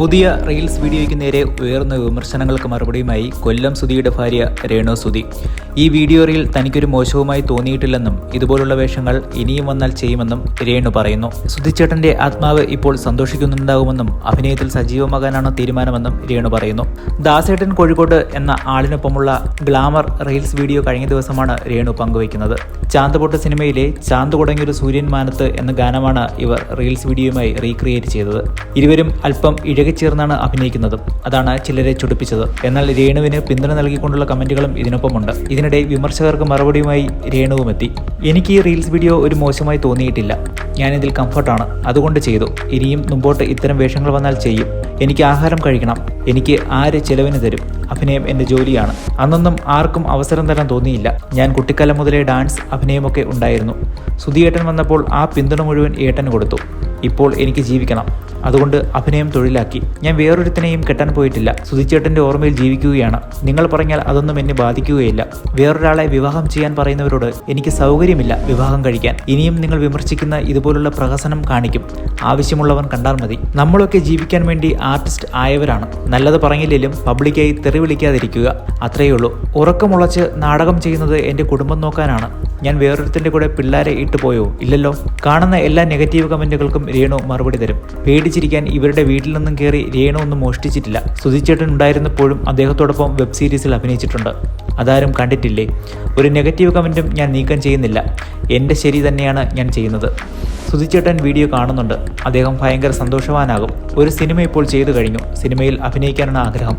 പുതിയ റീൽസ് വീഡിയോയ്ക്ക് നേരെ ഉയർന്ന വിമർശനങ്ങൾക്ക് മറുപടിയുമായി കൊല്ലം സുധിയുടെ ഭാര്യ രേണു സുധി. ഈ വീഡിയോ റീൽ തനിക്കൊരു മോശവുമായി തോന്നിയിട്ടില്ലെന്നും ഇതുപോലുള്ള വേഷങ്ങൾ ഇനിയും വന്നാൽ ചെയ്യുമെന്നും രേണു പറയുന്നു. സുധിച്ചേട്ടന്റെ ആത്മാവ് ഇപ്പോൾ സന്തോഷിക്കുന്നുണ്ടാകുമെന്നും അഭിനയത്തിൽ സജീവമാകാനാണ് തീരുമാനമെന്നും രേണു പറയുന്നു. ദാസേട്ടൻ കോഴിക്കോട് എന്ന ആളിനൊപ്പമുള്ള ഗ്ലാമർ റീൽസ് വീഡിയോ കഴിഞ്ഞ ദിവസമാണ് രേണു പങ്കുവയ്ക്കുന്നത്. ചാന്തുപൊട്ട് സിനിമയിലെ ചാന്ത് കുടങ്ങിയൊരു സൂര്യൻ മാനത്ത് എന്ന ഗാനമാണ് ഇവർ റീൽസ് വീഡിയോയുമായി റീക്രിയേറ്റ് ചെയ്തത്. ഇരുവരും അല്പം ഇഴകിച്ചേർന്നാണ് അഭിനയിക്കുന്നത്. അതാണ് ചിലരെ ചൊടിപ്പിച്ചത്. എന്നാൽ രേണുവിന് പിന്തുണ നൽകിക്കൊണ്ടുള്ള കമന്റുകളും ഇതിനൊപ്പമുണ്ട്. ഇതിനിടെ വിമർശകർക്ക് മറുപടിയുമായി രേണുവും എത്തി എനിക്ക് ഈ റീൽസ് വീഡിയോ ഒരു മോശമായി തോന്നിയിട്ടില്ല. ഞാനിതിൽ കംഫർട്ടാണ്. അതുകൊണ്ട് ചെയ്തു. ഇനിയും മുമ്പോട്ട് ഇത്തരം വേഷങ്ങൾ വന്നാൽ ചെയ്യും. എനിക്ക് ആഹാരം കഴിക്കണം. എനിക്ക് ആര് ചെലവിന് തരും? അഭിനയം എന്റെ ജോലിയാണ്. അന്നൊന്നും ആർക്കും അവസരം തരാൻ തോന്നിയില്ല. ഞാൻ കുട്ടിക്കാലം മുതലേ ഡാൻസ് അഭിനയമൊക്കെ ഉണ്ടായിരുന്നു. സുധിയേട്ടൻ വന്നപ്പോൾ ആ പിന്തുണ മുഴുവൻ ഏട്ടന് കൊടുത്തു. ഇപ്പോൾ എനിക്ക് ജീവിക്കണം. അതുകൊണ്ട് അഭിനയം തൊഴിലാക്കി. ഞാൻ വേറൊരുത്തിനെയും കെട്ടാൻ പോയിട്ടില്ല. സുധിച്ചേട്ടന്റെ ഓർമ്മയിൽ ജീവിക്കുകയാണ്. നിങ്ങൾ പറഞ്ഞാൽ അതൊന്നും എന്നെ ബാധിക്കുകയില്ല. വേറൊരാളെ വിവാഹം ചെയ്യാൻ പറയുന്നവരോട് എനിക്ക് സൗകര്യമില്ല വിവാഹം കഴിക്കാൻ. ഇനിയും നിങ്ങൾ വിമർശിക്കുന്ന ഇതുപോലുള്ള പ്രഹസനം കാണിക്കും. ആവശ്യമുള്ളവൻ കണ്ടാൽ മതി. നമ്മളൊക്കെ ജീവിക്കാൻ വേണ്ടി ആർട്ടിസ്റ്റ് ആയവരാണ്. നല്ലത് പറഞ്ഞില്ലെങ്കിലും പബ്ലിക്കായി തെറി വിളിക്കാതിരിക്കുക. അത്രയേ ഉള്ളൂ. ഉറക്കമുളച്ച് നാടകം ചെയ്യുന്നത് എന്റെ കുടുംബം നോക്കാനാണ്. ഞാൻ വേറൊരുത്തിന്റെ കൂടെ പിള്ളേരെ ഇട്ടു പോയോ? ഇല്ലല്ലോ. കാണുന്ന എല്ലാ നെഗറ്റീവ് കമന്റുകൾക്കും രേണു മറുപടി തരും. പേടിച്ചിരിക്കാൻ ഇവരുടെ വീട്ടിൽ നിന്നും കയറി രേണു ഒന്നും മോഷ്ടിച്ചിട്ടില്ല. സുധിച്ചേട്ടൻ ഉണ്ടായിരുന്നപ്പോഴും അദ്ദേഹത്തോടൊപ്പം വെബ് സീരീസിൽ അഭിനയിച്ചിട്ടുണ്ട്. അതാരും കണ്ടിട്ടില്ലേ? ഒരു നെഗറ്റീവ് കമന്റും ഞാൻ നീക്കം ചെയ്യുന്നില്ല. എന്റെ ശരി തന്നെയാണ് ഞാൻ ചെയ്യുന്നത്. സുധിച്ചേട്ടൻ വീഡിയോ കാണുന്നുണ്ട്. അദ്ദേഹം ഭയങ്കര സന്തോഷവാനാകും. ഒരു സിനിമ ഇപ്പോൾ ചെയ്തു കഴിഞ്ഞു. സിനിമയിൽ അഭിനയിക്കാനാണ് ആഗ്രഹം.